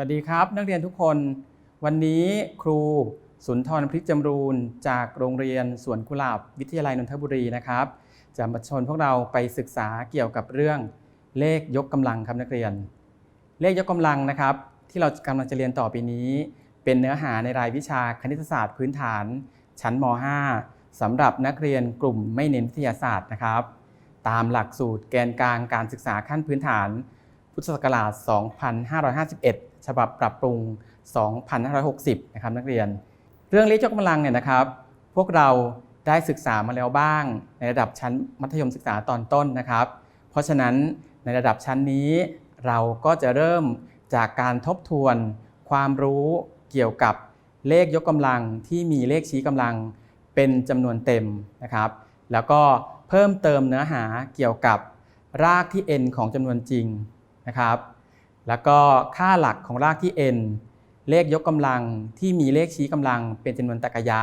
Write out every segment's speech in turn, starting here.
สวัสดีครับ นักเรียนทุกคน วันนี้ครูสุนทรพริกจำรูนจากโรงเรียนสวนกุหลาบวิทยาลัยนนทบุรีนะครับ จะมาชวนพวกเราไปศึกษาเกี่ยวกับเรื่องเลขยกกำลังครับนักเรียน เลขยกกำลังนะครับ ที่เรากำลังจะเรียนต่อไปนี้ เป็นเนื้อหาในรายวิชาคณิตศาสตร์พื้นฐาน ชั้นม .5 สำหรับนักเรียนกลุ่มไม่เน้นวิทยาศาสตร์นะครับ ตามหลักสูตรแกนกลางการศึกษาขั้นพื้นฐาน พุทธศักราช 2551 ฉบับปรับปรุง 2560 นะครับนักเรียน เรื่องเลขยกกำลังเนี่ยนะครับ พวกเราได้ศึกษามาแล้วบ้าง ในระดับชั้นมัธยมศึกษาตอนต้นนะครับ เพราะฉะนั้นในระดับชั้นนี้ เราก็จะเริ่มจากการทบทวน ความรู้เกี่ยวกับเลขยกกำลังที่มีเลขชี้กำลังเป็นจำนวนเต็มนะครับ แล้วก็เพิ่มเติมเนื้อหาเกี่ยวกับรากที่ n ของจำนวนจริงนะครับ แล้วก็ค่าหลักของรากที่ n เลขยกกำลังที่มีเลขชี้กำลังเป็นจำนวนตรรกะยะ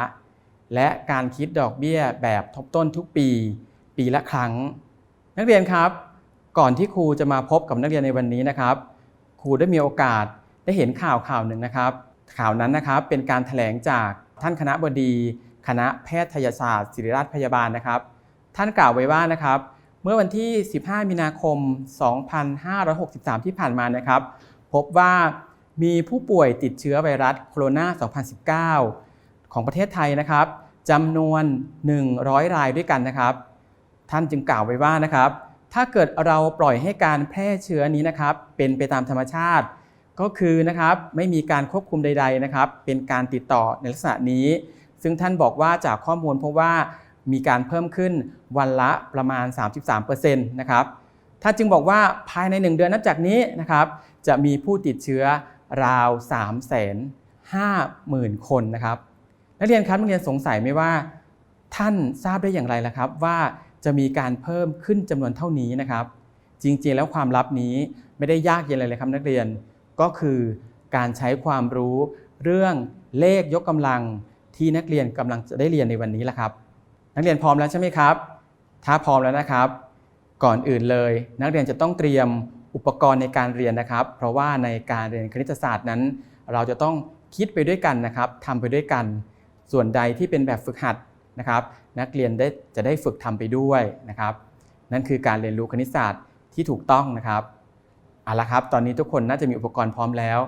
และการคิดดอกเบี้ยแบบทบต้นทุกปี ปีละครั้ง นักเรียนครับ ก่อนที่ครูจะมาพบกับนักเรียนในวันนี้นะครับ ครูได้มีโอกาสได้เห็นข่าวข่าวหนึ่งนะครับ ข่าวนั้นนะครับเป็นการถแถลงจากท่านคณะบดี คณะแพทยศาสตร์ศิริราชพยาบาลนะครับ ท่านกล่าวไว้ว่านะครับ เมื่อวันที่ 15 มีนาคม 2563 ที่ผ่านมานะครับ พบว่ามีผู้ป่วยติดเชื้อไวรัสโคโรนา 2019 ของประเทศไทยนะครับจำนวน 100 รายด้วยกันนะครับ ท่านจึงกล่าวไว้ว่านะครับ ถ้าเกิดเราปล่อยให้การแพร่เชื้อนี้นะครับ เป็นไปตามธรรมชาติ ก็คือนะครับไม่มีการควบคุมใด ๆนะครับ เป็นการติดต่อในลักษณะนี้ ซึ่งท่านบอกว่าจากข้อมูลพบว่า มีการเพิ่มขึ้นวันละประมาณ 33%นะครับท่านจึงบอกว่าภายใน 1 เดือนนับจากนี้นะครับจะมีผู้ติดเชื้อราว 3 5 0 0 0 0 คนนะครับนักเรียนครับนักเรียนสงสัยไหมว่า ท่านทราบได้อย่างไรล่ะครับ ว่าจะมีการเพิ่มขึ้นจำนวนเท่านี้นะครับ จริงๆแล้วความลับนี้ไม่ได้ยากเย็นอะไรเลยครับนักเรียนก็คือการใช้ความรู้เรื่องเลขยกกำลังที่นักเรียนกำลังจะได้เรียนในวันนี้แหละครับ นักเรียนพร้อมแล้วใช่ไหมครับ ถ้าพร้อมแล้วนะครับ ก่อนอื่นเลย นักเรียนจะต้องเตรียมอุปกรณ์ในการเรียนนะครับ เพราะว่าในการเรียนคณิตศาสตร์นั้น เราจะต้องคิดไปด้วยกันนะครับทำไปด้วยกัน ส่วนใดที่เป็นแบบฝึกหัดนะครับ นักเรียนได้จะได้ฝึกทำไปด้วยนะครับ นั่นคือการเรียนรู้คณิตศาสตร์ที่ถูกต้องนะครับเอาละครับ ตอนนี้ทุกคนน่าจะมีอุปกรณ์พร้อมแล้ว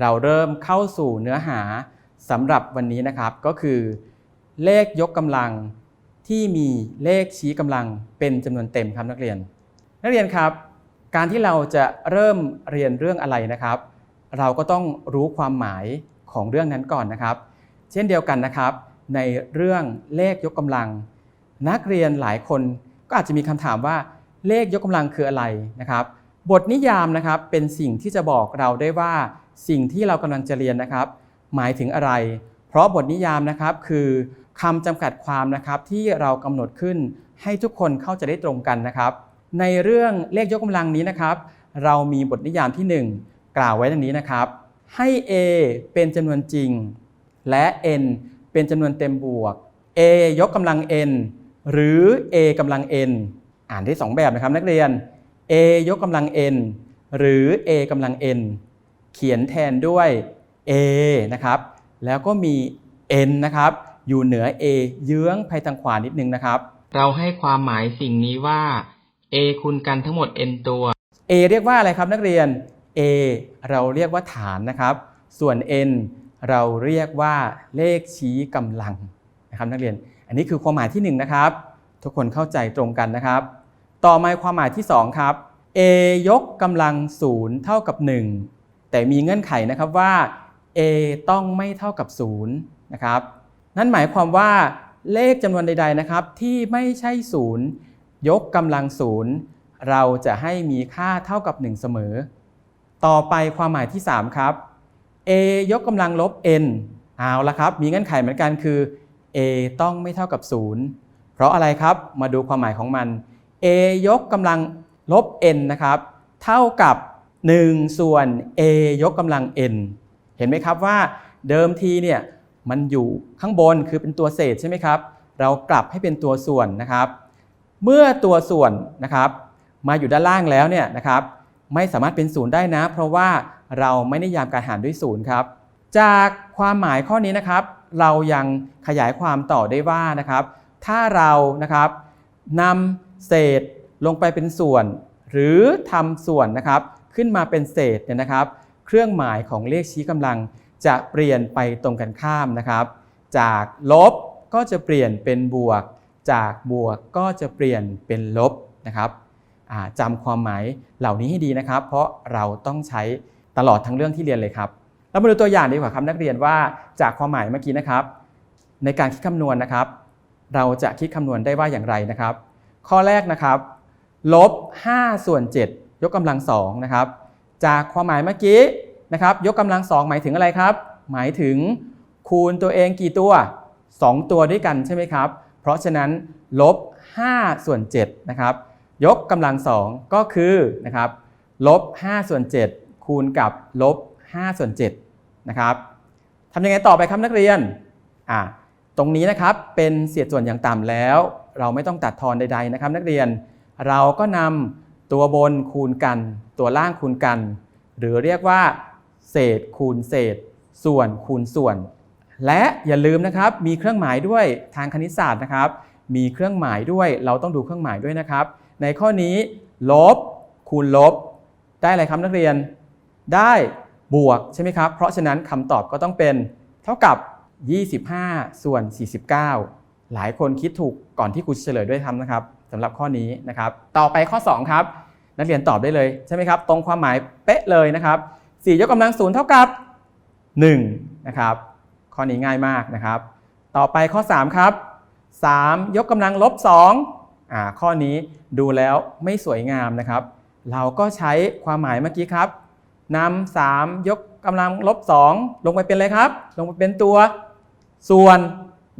เราเริ่มเข้าสู่เนื้อหาสำหรับวันนี้นะครับ ก็คือ เลขยกกำลัง ที่มีเลขชี้กำลังเป็นจำนวนเต็มครับนักเรียน นักเรียนครับ การที่เราจะเริ่มเรียนเรื่องอะไรนะครับ เราก็ต้องรู้ความหมายของเรื่องนั้นก่อนนะครับ เช่นเดียวกันนะครับ ในเรื่องเลขยกกำลัง นักเรียนหลายคนก็อาจจะมีคำถามว่าเลขยกกำลังคืออะไรนะครับ บทนิยามนะครับเป็นสิ่งที่จะบอกเราได้ว่าสิ่งที่เรากำลังจะเรียนนะครับ หมายถึงอะไร เพราะบทนิยามนะครับคือ คำจำกัดความนะครับที่เรากำหนดขึ้นให้ทุกคนเข้าใจได้ตรงกันนะครับ ในเรื่องเลขยกกำลังนี้นะครับ เรามีบทนิยามที่ 1 กล่าวไว้ดังนี้นะครับ ให้ a เป็นจำนวนจริง และ n เป็นจำนวนเต็มบวก a ยกกำลัง n หรือ a กำลัง n อ่านได้สองแบบนะครับนักเรียน a ยกกำลัง n หรือ a กำลัง n เขียนแทนด้วย a นะครับ แล้วก็มี n นะครับ อยู่เหนือ a เยื้องไปทางขวานิดนึงนะครับ เราให้ความหมายสิ่งนี้ว่า a คูณกันทั้งหมด n ตัว a เรียกว่าอะไรครับนักเรียน a เราเรียกว่าฐานนะครับ ส่วน n เราเรียกว่าเลขชี้กำลังนะครับนักเรียน อันนี้คือความหมายที่ 1 นะครับ ทุกคนเข้าใจตรงกันนะครับ ต่อมาความหมายที่ 2 ครับ a ยกกำลัง0เท่ากับ 1 แต่มีเงื่อนไขนะครับว่า a ต้องไม่เท่ากับ0นะครับ นั่นหมายความว่าเลขจำนวนใด ๆนะครับ ที่ไม่ใช่0ยกกำลัง0เราจะให้มีค่าเท่ากับ 1 เสมอ ต่อไปความหมายที่ 3 ครับ a ยกกำลังลบ n เอาละครับ มีเงื่อนไขเหมือนกันคือ a ต้องไม่เท่ากับ 0 เพราะอะไรครับมาดูความหมายของมัน a ยกกำลังลบ n นะครับ เท่ากับ 1 ส่วน a ยกกำลัง n เห็นไหมครับว่าเดิมทีเนี่ย มันอยู่ข้างบนคือเป็นตัวเศษใช่ไหมครับ เรากลับให้เป็นตัวส่วนนะครับ เมื่อตัวส่วนนะครับมาอยู่ด้านล่างแล้วเนี่ยนะครับ ไม่สามารถเป็นศูนย์ได้นะ เพราะว่าเราไม่นิยามการหารด้วยศูนย์ครับ จากความหมายข้อนี้นะครับ เรายังขยายความต่อได้ว่านะครับ ถ้าเรานะครับนำเศษลงไปเป็นส่วน หรือทำส่วนนะครับ ขึ้นมาเป็นเศษเนี่ยนะครับ เครื่องหมายของเลขชี้กำลัง จะเปลี่ยนไปตรงกันข้ามนะครับ จากลบก็จะเปลี่ยนเป็นบวก จากบวกก็จะเปลี่ยนเป็นลบนะครับจำความหมายเหล่านี้ให้ดีนะครับ เพราะเราต้องใช้ตลอดทั้งเรื่องที่เรียนเลยครับเรามาดูตัวอย่างดีกว่าครับนักเรียนว่าจากความหมายเมื่อกี้นะครับ ในการคิดคำนวณนะครับ เราจะคิดคำนวณได้ว่าอย่างไรนะครับ ข้อแรกนะครับลบ5ส่วน7ยกกำลัง2นะครับ จากความหมายเมื่อกี้ นะครับยกกำลัง 2 หมายถึงอะไรครับ หมายถึงคูณตัวเองกี่ตัว 2 ตัวด้วยกันใช่ไหมครับ เพราะฉะนั้นลบ5ส่วน7นะครับยกกำลัง 2 ก็คือนะครับลบ5ส่วน7คูณกับลบ5ส่วน7นะครับทำยังไงต่อไปครับนักเรียนอ่าตรงนี้นะครับเป็นเศษส่วนอย่างต่ำแล้ว เราไม่ต้องตัดทอนใด ๆนะครับ นักเรียนเราก็นำตัวบนคูณกัน ตัวล่างคูณกัน หรือเรียกว่า เศษคูณเศษ ส่วนคูณส่วน และอย่าลืมนะครับมีเครื่องหมายด้วยทางคณิตศาสตร์นะครับ มีเครื่องหมายด้วยเราต้องดูเครื่องหมายด้วยนะครับ ในข้อนี้ ลบ คูณลบ ได้อะไรครับนักเรียน ได้บวกใช่ไหมครับ เพราะฉะนั้นคำตอบก็ต้องเป็นเท่ากับ 25 ส่วน 49 หลายคนคิดถูกก่อนที่ครูเฉลยด้วยทำนะครับสำหรับข้อนี้นะครับ ต่อไปข้อ 2 ครับ นักเรียนตอบได้เลยใช่ไหมครับ ตรงความหมายเป๊ะเลยนะครับ 4 ยกกำลังศูนย์เท่ากับ 1 นะครับ ข้อนี้ง่ายมากนะครับ ต่อไปข้อ 3 ครับ 3 ยกกำลังลบ2อ่าข้อนี้ดูแล้วไม่สวยงามนะครับ เราก็ใช้ความหมายเมื่อกี้ครับนำ3ยกกำลังลบ2ลงไปเป็นอะไรครับ ลงไปเป็นตัวส่วน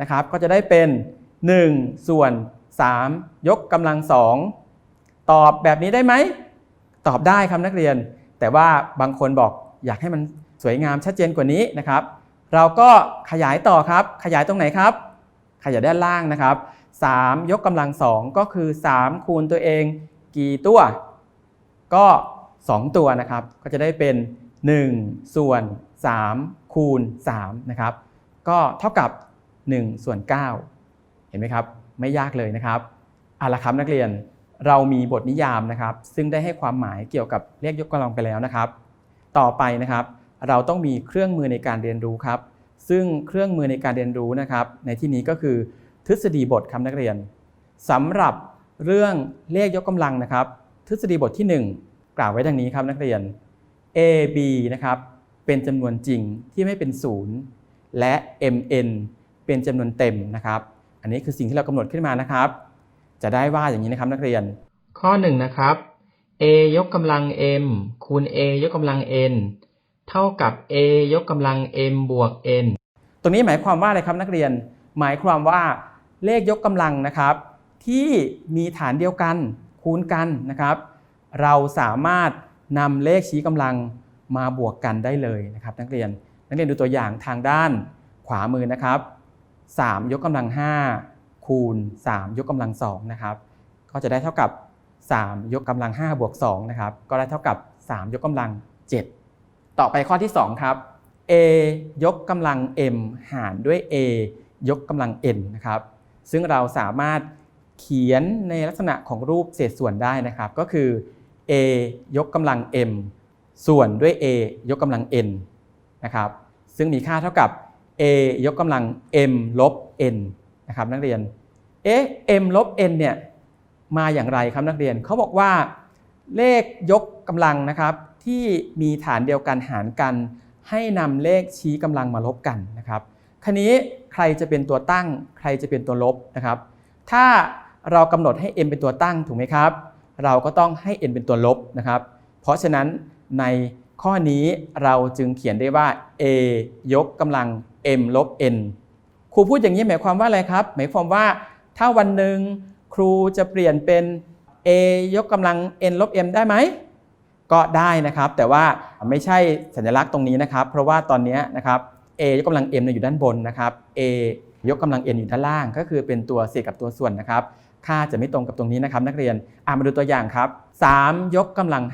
นะครับ ก็จะได้เป็น 1 ส่วน 3 ยกกำลัง 2 ตอบแบบนี้ได้ไหม ตอบได้ครับนักเรียน แต่ว่าบางคนบอกอยากให้มันสวยงามชัดเจนกว่านี้นะครับ เราก็ขยายต่อครับ ขยายตรงไหนครับ ขยายด้านล่างนะครับ 3 ยกกำลัง 2 ก็คือ 3 คูณตัวเอง กี่ตัว ก็ 2 ตัวนะครับ ก็จะได้เป็น 1 ส่วน 3 คูณ3นะครับ ก็เท่ากับ 1 ส่วน 9 เห็นไหมครับ ไม่ยากเลยนะครับเอาละครับนักเรียน เรามีบทนิยามนะครับ ซึ่งได้ให้ความหมายเกี่ยวกับเลขยกกำลังไปแล้วนะครับ ต่อไปนะครับ เราต้องมีเครื่องมือในการเรียนรู้ครับ ซึ่งเครื่องมือในการเรียนรู้นะครับ ในที่นี้ก็คือทฤษฎีบทครับนักเรียนสำหรับเรื่องเลขยกกำลังนะครับ ทฤษฎีบทที่ 1 กล่าวไว้ดังนี้ครับนักเรียน a b นะครับเป็นจำนวนจริงที่ไม่เป็นศูนย์และ mn เป็นจำนวนเต็มนะครับ อันนี้คือสิ่งที่เรากำหนดขึ้นมานะครับ จะได้ว่าอย่างนี้นะครับนักเรียน ข้อ1นะครับ a ยกกำลัง m คูณ a ยกกำลัง n เท่ากับ a ยกกำลัง m บวก n ตรงนี้หมายความว่าอะไรครับนักเรียน หมายความว่าเลขยกกำลังนะครับ ที่มีฐานเดียวกันคูณกันนะครับ เราสามารถนำเลขชี้กำลังมาบวกกันได้เลยนะครับ นักเรียน นักเรียนดูตัวอย่างทางด้านขวามือนะครับ 3 ยกกำลัง 5 คูณ 3 ยกกำลัง2นะครับก็จะได้เท่ากับ 3 ยกกำลัง5บวก2นะครับก็ได้เท่ากับ 3 ยกกำลัง 7 ต่อไปข้อที่ 2 ครับ a ยกกำลัง m หารด้วย a ยกกำลัง n นะครับซึ่งเราสามารถเขียนในลักษณะของรูปเศษส่วนได้นะครับ ก็คือ a ยกกำลัง m ส่วนด้วย a ยกกำลัง n นะครับซึ่งมีค่าเท่ากับ a ยกกำลัง m ลบ n นะครับนักเรียนเอ๊ะ m ลบ n เนี่ยมาอย่างไรครับนักเรียนเขาบอกว่า เลขยกกำลังนะครับ ที่มีฐานเดียวกันหารกัน ให้นำเลขชี้กำลังมาลบกันนะครับคันนี้ใครจะเป็นตัวตั้ง ใครจะเป็นตัวลบนะครับ ถ้าเรากำหนดให้ m เป็นตัวตั้งถูกไหมครับ เราก็ต้องให้ n เป็นตัวลบนะครับ เพราะฉะนั้นในข้อนี้เราจึงเขียนได้ว่า a ยกกำลัง m ลบ n รูพูดอย่างนี้หมายความว่าอะไรครับ หมายความว่าถ้าวันหนึ่งครูจะเปลี่ยนเป็น a ยกกำลัง n ลบ m ได้ไหม ก็ได้นะครับ แต่ว่าไม่ใช่สัญลักษณ์ตรงนี้นะครับ เพราะว่าตอนนี้นะครับ a ยกกำลัง m เนี่ยอยู่ด้านบนนะครับ a ยกกำลัง n อยู่ด้านล่าง ก็คือเป็นตัวเศษกับตัวส่วนนะครับ ค่าจะไม่ตรงกับตรงนี้นะครับ นักเรียนอามาดูตัวอย่างครับ3ยกกำลัง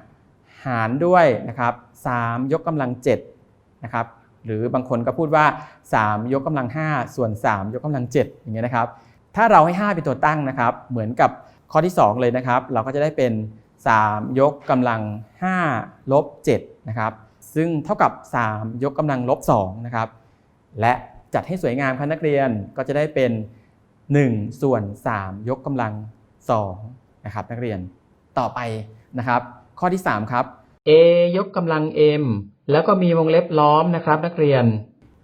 5 หารด้วยนะครับ3ยกกำลัง7นะครับ หรือบางคนก็พูดว่า 3 ยกกำลัง 5 ส่วน 3 ยกกำลัง 7 อย่างเงี้ยนะครับ ถ้าเราให้ 5 เป็นตัวตั้งนะครับ เหมือนกับข้อที่ 2 เลยนะครับ เราก็จะได้เป็น 3 ยกกำลัง5ลบ7นะครับซึ่งเท่ากับ 3 ยกกำลังลบ2นะครับและจัดให้สวยงามครับนักเรียนก็จะได้เป็น 1 ส่วน 3 ยกกำลัง2นะครับนักเรียนต่อไปนะครับ ข้อที่ 3 ครับ a ยกกำลัง m แล้วก็มีวงเล็บล้อมนะครับ นักเรียน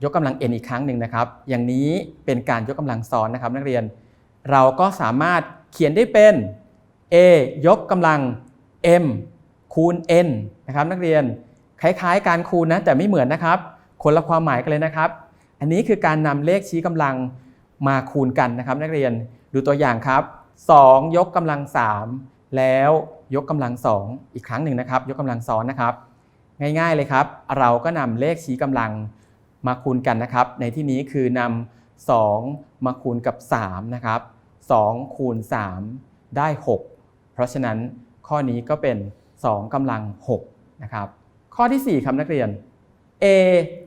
ยกกำลัง n อีกครั้งหนึ่งนะครับ อย่างนี้เป็นการยกกำลังซ้อนนะครับ นักเรียน เราก็สามารถเขียนได้เป็น a ยกกำลัง m คูณ n นะครับ นักเรียนคล้ายๆ การคูณนะแต่ไม่เหมือนนะครับ คนละความหมายกันเลยนะครับ อันนี้คือการนำเลขชี้กำลังมาคูณกันนะครับ นักเรียนดูตัวอย่างครับ 2 ยกกำลัง 3 แล้วยกกำลัง 2 อีกครั้งหนึ่งนะครับ ยกกำลังซ้อนนะครับ ง่ายๆเลยครับ เราก็นำเลขชี้กำลังมาคูณกันนะครับ ในที่นี้คือนำ2มาคูณกับ3นะครับ2คูณ3ได้ 6 เพราะฉะนั้นข้อนี้ก็เป็น 2กำลัง6นะครับข้อที่ 4ครับนักเรียน a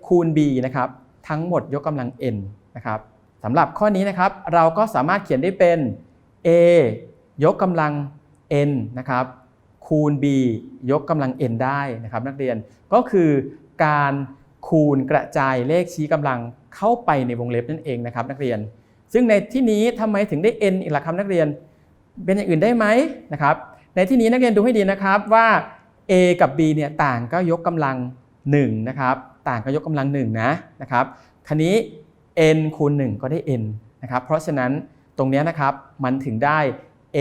คูณ b นะครับทั้งหมดยกกำลัง n นะครับสำหรับข้อนี้นะครับเราก็สามารถเขียนได้เป็น a ยกกำลัง n นะครับ คูณ b ยกกำลัง n ได้นะครับนักเรียนก็คือการคูณกระจายเลขชี้กำลังเข้าไปในวงเล็บนั่นเองนะครับนักเรียน ซึ่งในที่นี้ทำไมถึงได้ n อีกล่ะครับนักเรียนเป็นอย่างอื่นได้ไหมนะครับในที่นี้นักเรียนดูให้ดีนะครับว่า a กับ b เนี่ยต่างก็ยกกำลัง1นะครับต่างก็ยกกำลัง1นะนะครับคันนี้ n คูณ 1 ก็ได้ n นะครับเพราะฉะนั้นตรงนี้นะครับมันถึงได้ a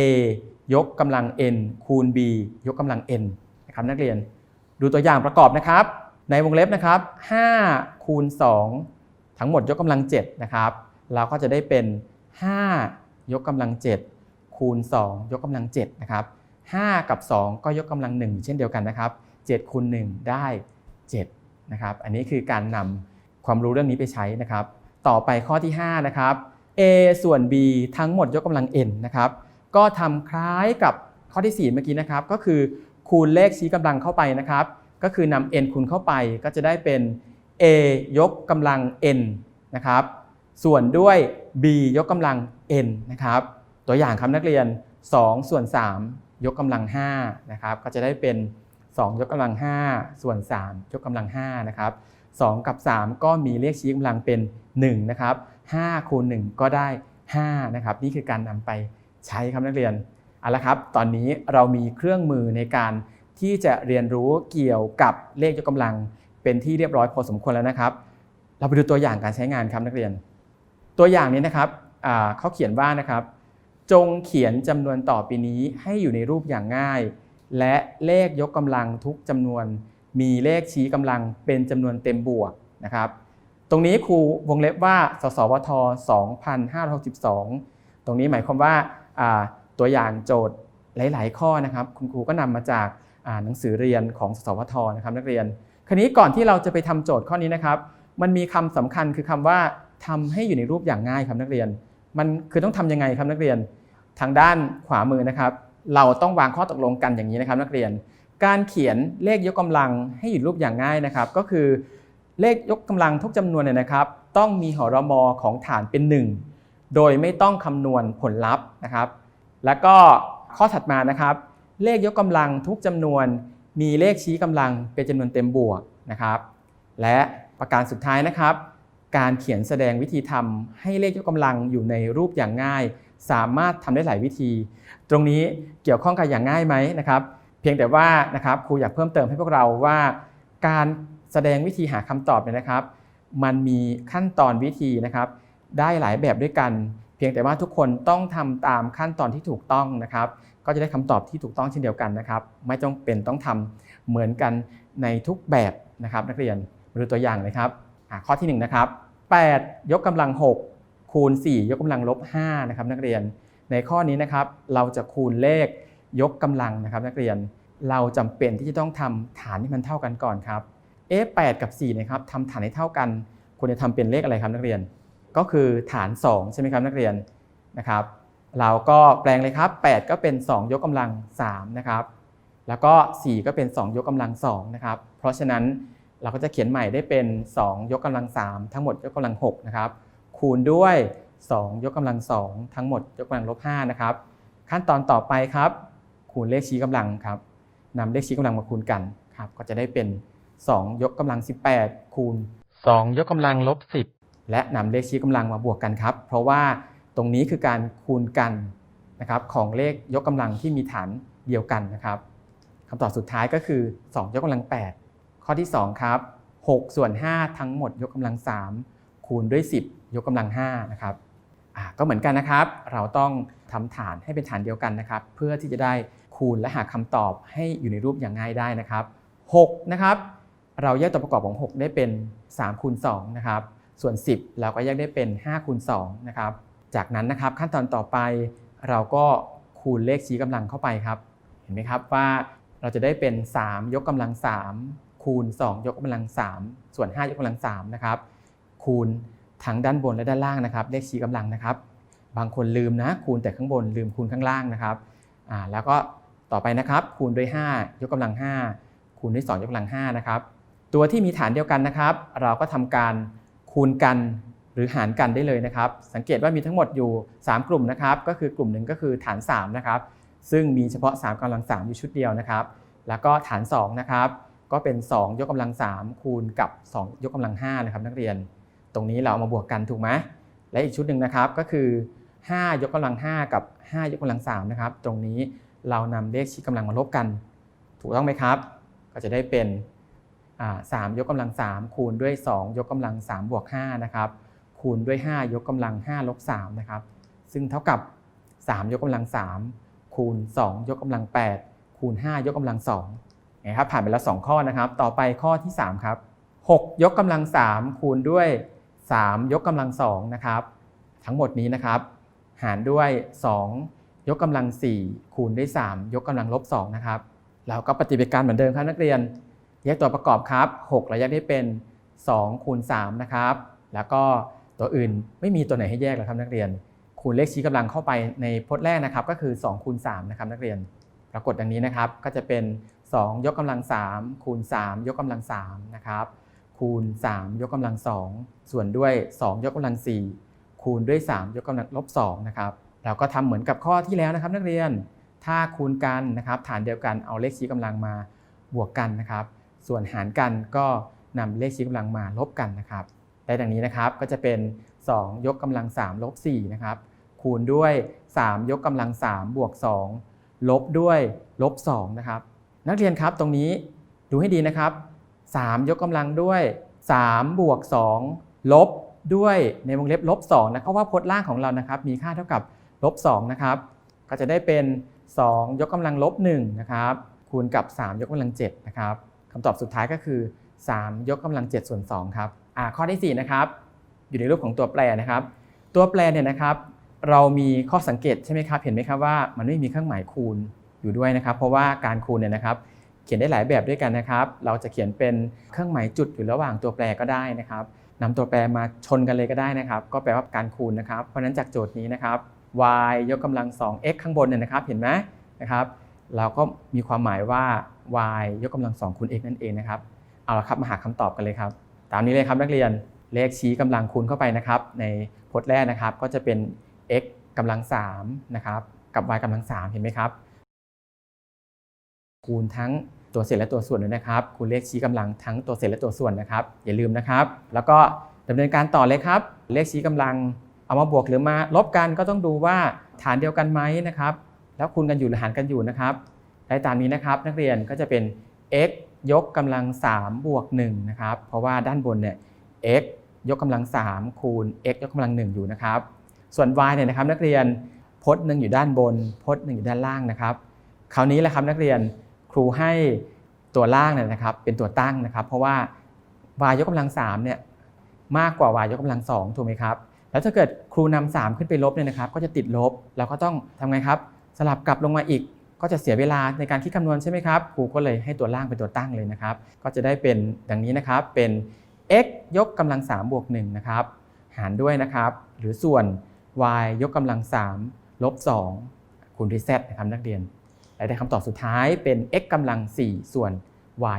ยกกำลัง n คูณ b ยกกำลัง n นะครับนักเรียน ดูตัวอย่างประกอบนะครับ ในวงเล็บนะครับ5คูณ2ทั้งหมดยกกำลัง7นะครับเราก็จะได้เป็น 5 ยกกำลัง 7 คูณ 2 ยกกำลัง7นะครับ5กับ 2 ก็ยกกำลัง 1 เช่นเดียวกันนะครับ7คูณ1ได้7นะครับอันนี้คือการนำความรู้เรื่องนี้ไปใช้นะครับ ต่อไปข้อที่5นะครับ a ส่วน b ทั้งหมดยกกำลัง n นะครับ ก็ทำคล้ายกับข้อที่ 4 เมื่อกี้นะครับ ก็คือคูณเลขชี้กำลังเข้าไปนะครับ ก็คือนำ n คูณเข้าไปก็จะได้เป็น a ยกกำลัง n นะครับ ส่วนด้วย b ยกกำลัง n นะครับ ตัวอย่างครับนักเรียน 2 ส่วน 3 ยกกำลัง5นะครับ ก็จะได้เป็น 2 ยกกำลัง 5 ส่วน 3 ยกกำลัง5นะครับ2 กับ 3 ก็มีเลขชี้กำลังเป็น 1 นะครับ5คูณ1ก็ได้ 5 นะครับ นี่คือการนำไป ใช้ครับนักเรียนเอาละครับ ตอนนี้เรามีเครื่องมือในการที่จะเรียนรู้เกี่ยวกับเลขยกกำลัง เป็นที่เรียบร้อยพอสมควรแล้วนะครับ เราไปดูตัวอย่างการใช้งานครับนักเรียน ตัวอย่างนี้นะครับเขาเขียนว่านะครับ จงเขียนจำนวนต่อไปนี้ให้อยู่ในรูปอย่างง่าย และเลขยกกำลังทุกจำนวน มีเลขชี้กำลังเป็นจำนวนเต็มบวกนะครับ ตรงนี้ครูวงเล็บว่า สสวท 2562 ตรงนี้หมายความว่า ตัวอย่างโจทย์หลาย ๆ ข้อนะครับ คุณครูก็นำมาจากหนังสือเรียนของสสวทนะครับนักเรียน คราวนี้ก่อนที่เราจะไปทำโจทย์ข้อนี้นะครับ มันมีคำสำคัญคือคำว่าทำให้อยู่ในรูปอย่างง่ายครับนักเรียน มันคือต้องทำยังไงครับนักเรียน ทางด้านขวามือนะครับ เราต้องวางข้อตกลงกันอย่างนี้นะครับ นักเรียน การเขียนเลขยกกำลังให้อยู่รูปอย่างง่ายนะครับ ก็คือเลขยกกำลังทุกจำนวนเนี่ยนะครับ ต้องมีหรมอของฐานเป็น 1 โดยไม่ต้องคำนวณผลลัพธ์นะครับ แล้วก็ข้อถัดมานะครับ เลขยกกำลังทุกจำนวน มีเลขชี้กำลังเป็นจำนวนเต็มบวกนะครับ และประการสุดท้ายนะครับ การเขียนแสดงวิธีทำให้เลขยกกำลังอยู่ในรูปอย่างง่าย สามารถทำได้หลายวิธี ตรงนี้เกี่ยวข้องกับอย่างง่ายไหมนะครับ เพียงแต่ว่านะครับครูอยากเพิ่มเติมให้พวกเราว่า การแสดงวิธีหาคำตอบเนี่ยนะครับ มันมีขั้นตอนวิธีนะครับ ได้หลายแบบด้วยกัน เพียงแต่ว่าทุกคนต้องทำตามขั้นตอนที่ถูกต้องนะครับ ก็จะได้คำตอบที่ถูกต้องเช่นเดียวกันนะครับ ไม่ต้องเป็นต้องทำเหมือนกันในทุกแบบนะครับ นักเรียนมาดูตัวอย่างเลยครับข้อที่หนึ่งนะครับ8 ยกกำลัง 6 คูณ 4 ยกกำลังลบ5นะครับนักเรียนในข้อนี้นะครับเราจะคูณเลขยกกำลังนะครับ นักเรียนเราจำเป็นที่จะต้องทำฐานที่มันเท่ากันก่อนครับเอ๊ะ8กับ4นะครับทำฐานให้เท่ากันควรจะทำเป็นเลขอะไรครับนักเรียน ก็คือฐาน 2 ใช่ไหมครับนักเรียนนะครับ เราก็แปลงเลยครับ 8 ก็เป็น 2 ยกกำลัง3นะครับแล้วก็ 4 ก็เป็น 2 ยกกำลัง2นะครับเพราะฉะนั้นเราก็จะเขียนใหม่ได้เป็น 2 ยกกำลัง 3 ทั้งหมดยกกำลัง6นะครับคูณด้วย 2 ยกกำลัง 2 ทั้งหมดยกกำลังลบ5นะครับขั้นตอนต่อไปครับ คูณเลขชี้กำลังครับนำเลขชี้กำลังมาคูณกันครับก็จะได้เป็น 2 ยกกำลัง 18 คูณ 2 ยกกำลังลบ10 และนำเลขชี้กำลังมาบวกกันครับ เพราะว่าตรงนี้คือการคูณกันนะครับของเลขยกกำลังที่มีฐานเดียวกันนะครับคำตอบสุดท้ายก็คือ 2 ยกกำลัง 8 ข้อที่ 2 ครับ 6 ส่วน 5 ทั้งหมดยกกำลัง 3 คูณด้วย 10 ยกกำลัง5นะครับก็เหมือนกันนะครับ เราต้องทำฐานให้เป็นฐานเดียวกันนะครับ เพื่อที่จะได้คูณและหาคำตอบให้อยู่ในรูปอย่างง่ายได้นะครับ6นะครับ เราแยกตัวประกอบของ 6 ได้เป็น3คูณ2นะครับ ส่วน 10 เราก็แยกได้เป็น5คูณ2นะครับ จากนั้นนะครับขั้นตอนต่อไปเราก็คูณเลขชี้กำลังเข้าไปครับ เห็นไหมครับว่าเราจะได้เป็น 3 ยกกำลัง 3 คูณ 2 ยกกำลัง 3 ส่วน 5 ยกกำลัง3นะครับคูณทั้งด้านบนและด้านล่างนะครับ เลขชี้กำลังนะครับ บางคนลืมนะ คูณแต่ข้างบนลืมคูณข้างล่างนะครับอ่าแล้วก็ต่อไปนะครับ คูณด้วย 5 ยกกำลัง 5 คูณด้วย 2 ยกกำลัง5นะครับตัวที่มีฐานเดียวกันนะครับ เราก็ทำการ คูณกันหรือหารกันได้เลยนะครับ สังเกตว่ามีทั้งหมดอยู่ 3 กลุ่มนะครับ ก็คือกลุ่มหนึ่งก็คือฐาน3นะครับซึ่งมีเฉพาะ 3กำลัง3อยู่ชุดเดียวนะครับ แล้วก็ฐาน2นะครับก็เป็น 2 ยกกำลัง 3 คูณกับ 2 ยกกำลัง5นะครับนักเรียน ตรงนี้เราเอามาบวกกันถูกไหมและอีกชุดหนึ่งนะครับก็คือ 5 ยกกำลัง 5 กับ 5 ยกกำลัง3นะครับตรงนี้เรานำเลขชี้กำลังมาลบกัน ถูกต้องไหมครับ ก็จะได้เป็น 3ยกกำลัง 3 คูณด้วย 2 ยกกำลัง3บวก5นะครับคูณด้วย 5 ยกกำลัง5ลบ3นะครับซึ่งเท่ากับ 3 ยกกำลัง 3 คูณ 2 ยกกำลัง 8 คูณ 5 ยกกำลัง2นะครับผ่านไปแล้ว 2 ข้อนะครับ ต่อไปข้อที่ 3 ครับ 6 ยกกำลัง 3 คูณด้วย 3 ยกกำลัง2นะครับทั้งหมดนี้นะครับหารด้วย 2 ยกกำลัง 4 คูณด้วย 3 ยกกำลังลบ2นะครับแล้วก็ปฏิบัติการเหมือนเดิมครับนักเรียน แยกตัวประกอบครับ 6 เราแยกได้เป็น2คูณ3นะครับ แล้วก็ตัวอื่นไม่มีตัวไหนให้แยกแล้วครับนักเรียน คูณเลขชี้กำลังเข้าไปในพจน์แรกนะครับ ก็คือ2คูณ3นะครับนักเรียน ปรากฏดังนี้นะครับ ก็จะเป็น 2 ยกกำลัง 3 คูณ 3 ยกกำลัง3นะครับ คูณ 3 ยกกำลัง 2 ส่วนด้วย 2 ยกกำลัง 4 คูณด้วย 3 ยกกำลังลบ2นะครับ เราก็ทำเหมือนกับข้อที่แล้วนะครับ นักเรียน ถ้าคูณกันนะครับ ฐานเดียวกันเอาเลขชี้กำลังมาบวกกันนะครับ ส่วนหารกันก็นำเลขชี้กำลังมาลบกันนะครับได้ดังนี้นะครับก็จะเป็น 2 ยกกำลัง3ลบ4นะครับคูณด้วย 3 ยกกำลัง3บวก2ลบด้วยลบ2นะครับนักเรียนครับตรงนี้ดูให้ดีนะครับ 3 ยกกำลังด้วย3บวก2ลบด้วยในวงเล็บลบ2นะเพราะว่าพจน์ล่างของเรานะครับ มีค่าเท่ากับลบ2นะครับก็จะได้เป็น 2 ยกกำลังลบ1นะครับคูณกับ 3 ยกกำลัง7นะครับ คำตอบสุดท้ายก็คือ 3 ยกกำลัง7ส่วน2ครับอ่าข้อที่ 4 นะครับ อยู่ในรูปของตัวแปรนะครับ ตัวแปรเนี่ยนะครับ เรามีข้อสังเกตใช่ไหมครับ เห็นไหมครับว่ามันไม่มีเครื่องหมายคูณอยู่ด้วยนะครับ เพราะว่าการคูณเนี่ยนะครับ เขียนได้หลายแบบด้วยกันนะครับ เราจะเขียนเป็นเครื่องหมายจุดอยู่ระหว่างตัวแปรก็ได้นะครับนำตัวแปรมาชนกันเลยก็ได้นะครับ ก็แปลว่าการคูณนะครับ เพราะฉะนั้นจากโจทย์นี้นะครับ y ยกกำลัง 2x ข้างบนเนี่ยนะครับ เห็นไหมนะครับ เราก็มีความหมายว่า y ยกกำลัง2คูณ x นั่นเองนะครับ เอาละครับมาหาคำตอบกันเลยครับ ตามนี้เลยครับนักเรียนเลขชี้กำลังคูณเข้าไปนะครับ ในพจน์แรกนะครับ ก็จะเป็น x กำลัง3นะครับกับ y กำลัง3เห็นไหมครับคูณทั้งตัวเศษและตัวส่วนเลยนะครับ คูณเลขชี้กำลังทั้งตัวเศษและตัวส่วนนะครับ อย่าลืมนะครับ แล้วก็ดำเนินการต่อเลยครับ เลขชี้กำลัง เอามาบวกหรือมาลบกันก็ต้องดูว่าฐานเดียวกันไหมนะครับ แล้วคูณกันอยู่หรือหารกันอยู่นะครับ ได้ตามนี้นะครับ นักเรียนก็จะเป็น x ยกกำลัง3บวก1นะครับ เพราะว่าด้านบนเนี่ย x ยกกำลัง 3 คูณ x ยกกำลัง 1 อยู่นะครับ ส่วน y เนี่ยนะครับนักเรียนพจน์หนึ่งอยู่ด้านบน พจน์หนึ่งอยู่ด้านล่างนะครับ คราวนี้แหละครับนักเรียนครูให้ตัวล่างเนี่ยนะครับ เป็นตัวตั้งนะครับ เพราะว่า y ยกกำลัง3เนี่ยมากกว่า y ยกกำลัง2ถูกไหมครับ แล้วถ้าเกิดครูนำ3ขึ้นไปลบเนี่ยนะครับ ก็จะติดลบ เราก็ต้องทำไงครับ สลับกลับลงมาอีก ก็จะเสียเวลาในการคิดคำนวณใช่ไหมครับครูก็เลยให้ตัวล่างเป็นตัวตั้งเลยนะครับ ก็จะได้เป็นดังนี้นะครับเป็น x ยกกำลัง3บวก1นะครับหารด้วยนะครับหรือส่วน y ยกกำลัง3ลบ2คูณด้วย z นะครับนักเรียนและในคำตอบสุดท้ายเป็น x กำลัง 4 ส่วน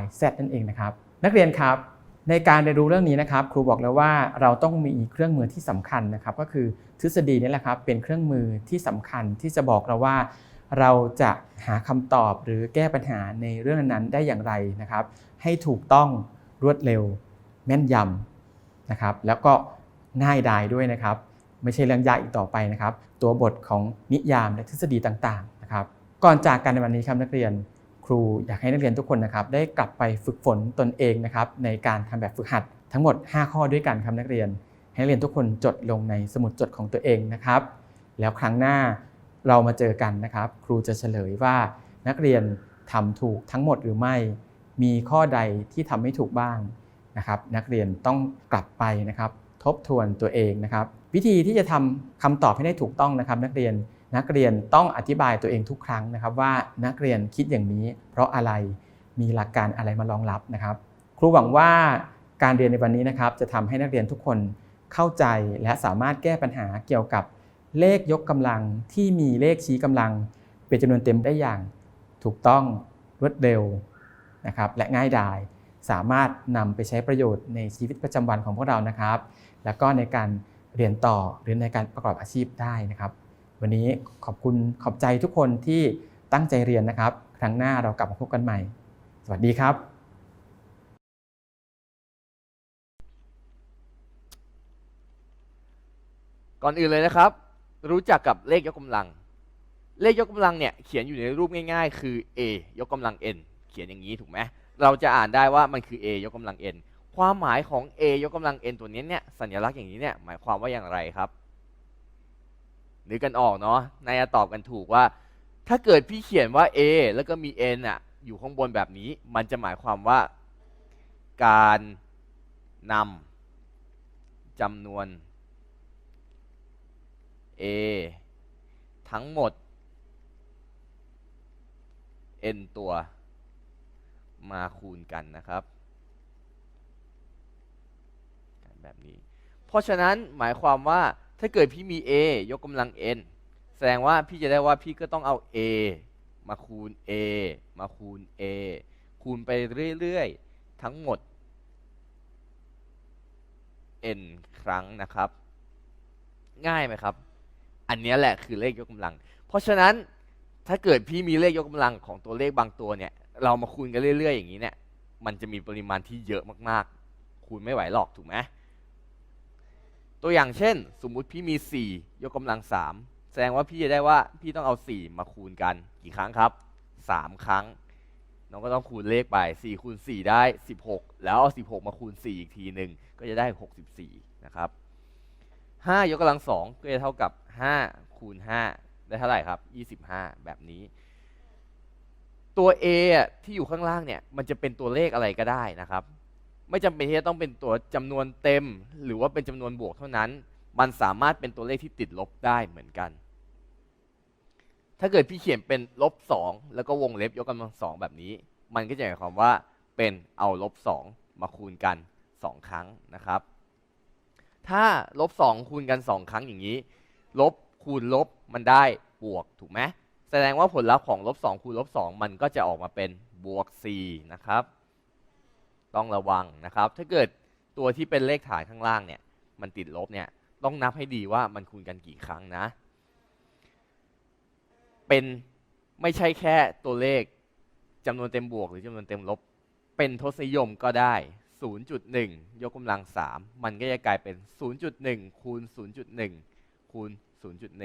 y z นั่นเองนะครับ นักเรียนครับ ในการเรียนรู้เรื่องนี้นะครับ ครูบอกแล้วว่าเราต้องมีเครื่องมือที่สำคัญนะครับ ก็คือทฤษฎีนี่แหละครับเป็นเครื่องมือที่สำคัญที่จะบอกเราว่า เราจะหาคำตอบหรือแก้ปัญหาในเรื่องนั้นได้อย่างไรนะครับ ให้ถูกต้องรวดเร็วแม่นยำนะครับ แล้วก็ง่ายดายด้วยนะครับ ไม่ใช่เรื่องยากอีกต่อไปนะครับ ตัวบทของนิยามและทฤษฎีต่างๆนะครับ ก่อนจากกันในวันนี้ครับนักเรียนครูอยากให้นักเรียนทุกคนนะครับ ได้กลับไปฝึกฝนตนเองนะครับ ในการทำแบบฝึกหัดทั้งหมด 5 ข้อด้วยกันครับนักเรียน ให้นักเรียนทุกคนจดลงในสมุดจดของตัวเองนะครับ แล้วครั้งหน้า เรามาเจอกันนะครับ ครูจะเฉลยว่านักเรียนทำถูกทั้งหมดหรือไม่ มีข้อใดที่ทำไม่ถูกบ้างนะครับ นักเรียนต้องกลับไปนะครับ ทบทวนตัวเองนะครับ วิธีที่จะทำคำตอบให้ได้ถูกต้องนะครับ นักเรียนนักเรียนต้องอธิบายตัวเองทุกครั้งนะครับ ว่านักเรียนคิดอย่างนี้ เพราะอะไรมีหลักการอะไรมารองรับนะครับ ครูหวังว่าการเรียนในวันนี้นะครับ จะทำให้นักเรียนทุกคนเข้าใจและสามารถแก้ปัญหาเกี่ยวกับ เลขยกกำลังที่มีเลขชี้กำลัง เป็นจำนวนเต็มได้อย่างถูกต้องรวดเร็วนะครับและง่ายดายสามารถนำไปใช้ประโยชน์ในชีวิตประจำวันของพวกเรานะครับ แล้วก็ในการเรียนต่อหรือในการประกอบอาชีพได้นะครับ วันนี้ขอบคุณขอบใจทุกคนที่ตั้งใจเรียนนะครับ ครั้งหน้าเรากลับมาพบกันใหม่ สวัสดีครับก่อนอื่นเลยนะครับ รู้จักกับเลขยกกำลัง เลขยกกำลังเนี่ยเขียนอยู่ในรูปง่าย ๆ คือ a ยกกำลัง n เขียนอย่างนี้ถูกไหมเราจะอ่านได้ว่ามันคือ a ยกกำลัง n ความหมายของ a ยกกำลัง n ตัวนี้เนี่ยสัญลักษณ์อย่างนี้เนี่ยหมายความว่าอย่างไรครับนึกกันออกเนาะนายจะตอบกันถูกว่า ถ้าเกิดพี่เขียนว่า a แล้วก็มี n อะอยู่ข้างบนแบบนี้ มันจะหมายความว่าการนำจำนวน a ทั้งหมด n ตัว มาคูณกันนะครับแบบนี้ เพราะฉะนั้นหมายความว่าถ้าเกิดพี่มี a ยกกำลัง n แสดงว่าพี่จะได้ว่าพี่ก็ต้องเอา a มาคูณ a มาคูณ a คูณไปเรื่อย ๆ ทั้งหมด n ครั้งนะครับ ง่ายไหมครับ อันนี้แหละคือเลขยกกำลัง เพราะฉะนั้นถ้าเกิดพี่มีเลขยกกำลังของตัวเลขบางตัวเนี่ย เรามาคูณกันเรื่อย ๆ อย่างนี้เนี่ยมันจะมีปริมาณที่เยอะมากๆ คูณไม่ไหวหรอกถูกไหมตัวอย่างเช่น สมมุติพี่มี 4 ยกกำลัง 3 แสดงว่าพี่จะได้ว่าพี่ต้องเอา 4 มาคูณกันกี่ครั้งครับ 3 ครั้ง น้องก็ต้องคูณเลขไป 4 คูณ 4 ได้ 16 แล้วเอา 16 มาคูณ 4 อีกทีหนึ่งก็จะได้ 64 นะครับ 5 ยกกำลัง 2 ก็จะเท่ากับ 5คูณ5ได้เท่าไหร่ครับ 25 แบบนี้ ตัว a อะที่อยู่ข้างล่างเนี่ย มันจะเป็นตัวเลขอะไรก็ได้นะครับ ไม่จำเป็นที่จะต้องเป็นตัวจำนวนเต็ม หรือว่าเป็นจำนวนบวกเท่านั้น มันสามารถเป็นตัวเลขที่ติดลบได้เหมือนกัน ถ้าเกิดพี่เขียนเป็นลบ2แล้วก็วงเล็บยกกำลังสองแบบนี้ มันก็จะหมายความว่าเป็นเอาลบ2มาคูณกัน 2 ครั้งนะครับ ถ้าลบ2คูณกัน 2 ครั้งอย่างนี้ ลบคูณลบมันได้บวกถูกไหมแสดงว่าผลลัพธ์ของลบ2คูณลบ2มันก็จะออกมาเป็นบวก4นะครับ ต้องระวังนะครับ ถ้าเกิดตัวที่เป็นเลขฐานข้างล่างเนี่ย มันติดลบเนี่ย ต้องนับให้ดีว่ามันคูณกันกี่ครั้งนะ เป็นไม่ใช่แค่ตัวเลขจำนวนเต็มบวกหรือจำนวนเต็มลบ เป็นทศนิยมก็ได้ 0.1 ยกกำลัง 3 มันก็จะกลายเป็น 0.1 คูณ 0.1 คูณ 0.1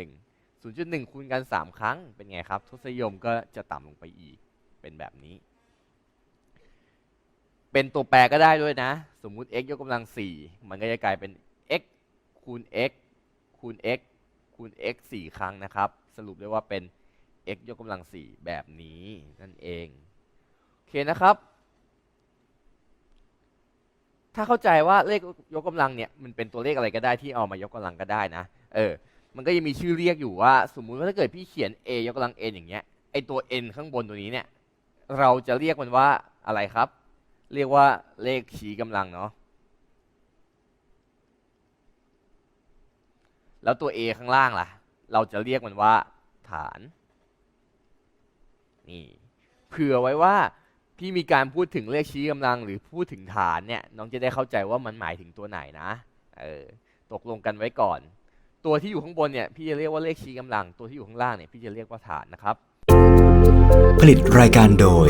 0.1 คูณกัน 3 ครั้งเป็นไงครับ ทศนิยมก็จะต่ำลงไปอีกเป็นแบบนี้ เป็นตัวแปรก็ได้ด้วยนะ สมมุติ x ยกกำลัง 4 มันก็จะกลายเป็น x คูณ x คูณ x คูณ x 4 ครั้งนะครับ สรุปได้ว่าเป็น x ยกกำลัง 4 แบบนี้นั่นเอง โอเคนะครับ ถ้าเข้าใจว่าเลขยกกำลังเนี่ยมันเป็นตัวเลขอะไรก็ได้ที่เอามายกกำลังก็ได้นะ เออ มันก็ยังมีชื่อเรียกอยู่ว่า สมมุติว่าถ้าเกิดพี่เขียน a ยกกำลัง n อย่างเงี้ยไอตัว n ข้างบนตัวนี้เนี่ย เราจะเรียกมันว่าอะไรครับ เรียกว่าเลขชี้กำลังเนาะแล้วตัว a ข้างล่างล่ะ เราจะเรียกมันว่าฐาน นี่เผื่อไว้ว่า พี่มีการพูดถึงเลขชี้กำลังหรือพูดถึงฐานเนี่ยน้องจะได้เข้าใจว่ามันหมายถึงตัวไหนนะเออตกลงกันไว้ก่อน ตัวที่อยู่ข้างบนเนี่ยพี่จะเรียกว่าเลขชี้กำลัง ตัวที่อยู่ข้างล่างเนี่ยพี่จะเรียกว่าฐานนะครับ ผลิตรายการโดย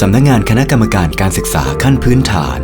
สำนักงานคณะกรรมการการศึกษาขั้นพื้นฐาน